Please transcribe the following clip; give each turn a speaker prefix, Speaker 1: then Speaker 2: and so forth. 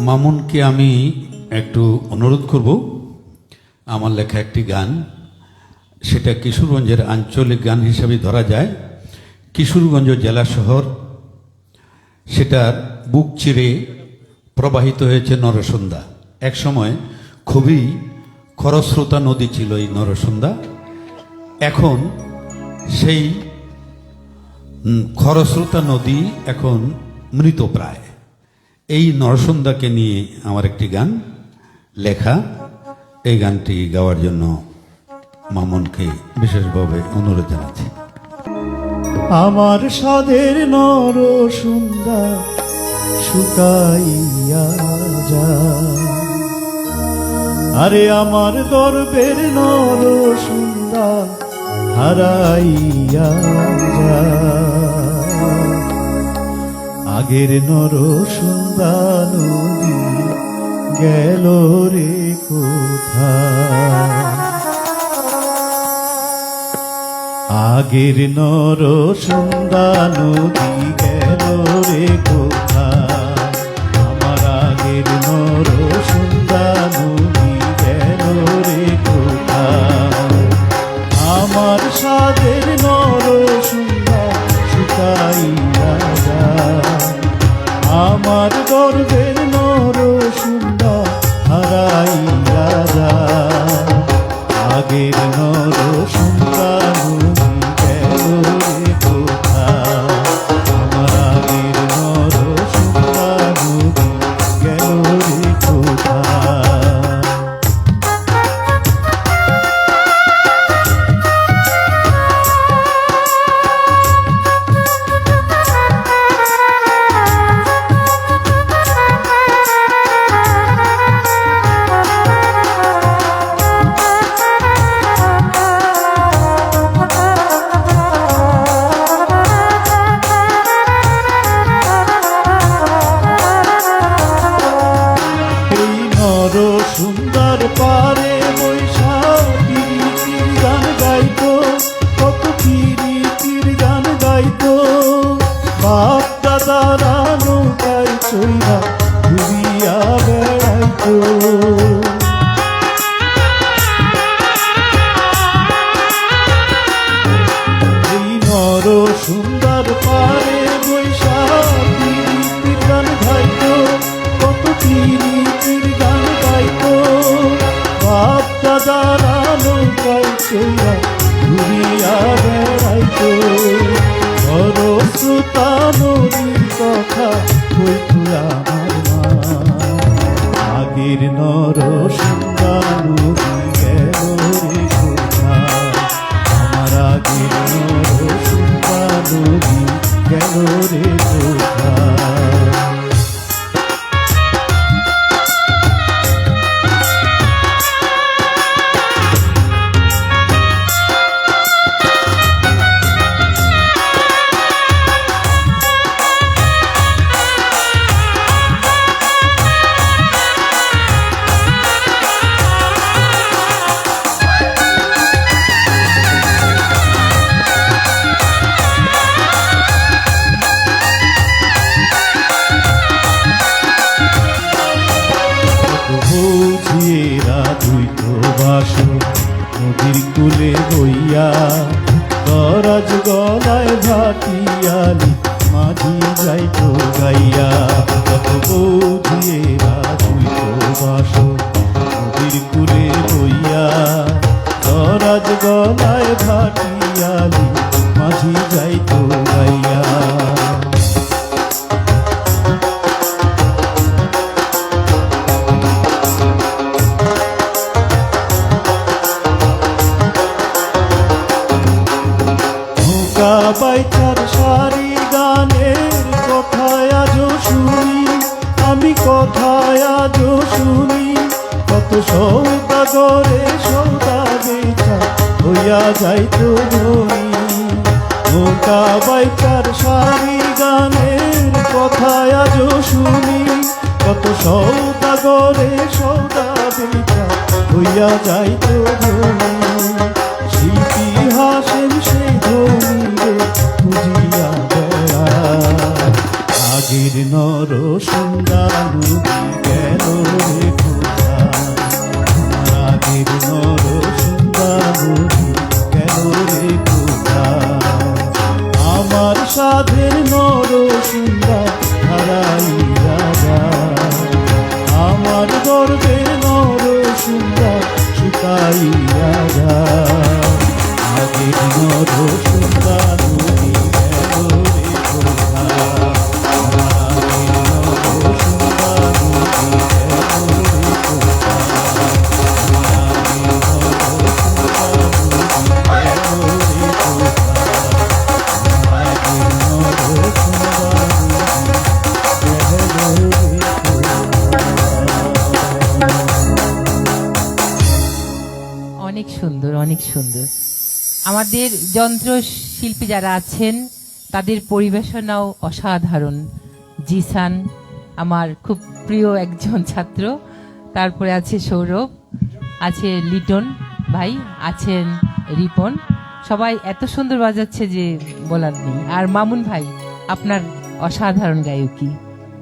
Speaker 1: মামুনকে আমি একটু অনুরোধ করব। আমার লেখা একটি গান, সেটা কিশোরগঞ্জের আঞ্চলিক গান হিসাবে ধরা যায়। কিশোরগঞ্জ জেলা শহর, সেটার বুক চিরে প্রবাহিত হয়েছে নরসন্ধ্যা এক সময় খুবই খরস্রোতা নদী ছিল এই নরসন্ধ্যা এখন সেই খরস্রোতা নদী এখন মৃতপ্রায় এই নরসন্ধ্যাকে নিয়ে আমার একটি গান লেখা। এই গানটি গাওয়ার জন্য মামনকে বিশেষভাবে অনুরোধ জানাচ্ছি।
Speaker 2: আমার সাদের নর সুন্দর শুকাইয়া যায় আরে আমার গর্বের নর সুন্দর হারাইয়া যায় আগের নর সুন্দর নদী গেল রে কোথায়? আগের নর সুন্দা নদী গেল রে কোথায়? আমার আগের নর আমার সুন্দর পারে বৈশাখীর গান গাইতো, কত পিরিতির গান গাইতো। বাপ দাদারা নৌকায় চইরা ঘুরিয়া বেড়াইতো। সুন্দর পারে বৈশাখীর গান গাইতো, কত পিরিতির দাদারা নৌকায় চইরা ঘুরিয়া বেড়াইতো মাঝি যাই তো গাইয়া কত বুঝিয়েরা তুই তো নদীর কুলে দরাজ গলায় ভাটিয়ালি মাঝি গাইয়া। বাইচার সারি গানের আমি কথায় আজও শুনি, কত সৌদাগরে সৌদা বেচা হইয়া যাইতো ধনী নৌকা বাইকার সারি গানের কথায় আজও শুনি, কত সৌদাগরে সৌদা বেচা হইয়া যাইতো শিল্পী হাসেন সেই ধনীরে খুঁজিয়া আগের নর তোমরা হারাই রাজা। আমার গর্বে নর সুন্দর সুতাই
Speaker 3: অনেক সুন্দর অনেক সুন্দর। আমাদের যন্ত্র শিল্পী যারা আছেন, তাদের পরিবেশনাও অসাধারণ। জিসান, আমার খুব প্রিয় একজন ছাত্র। তারপরে আছে সৌরভ, আছে লিটন ভাই, আছেন রিপন। সবাই এত সুন্দর বাজাচ্ছে যে বলার নেই। আর মামুন ভাই, আপনার অসাধারণ গায়কী।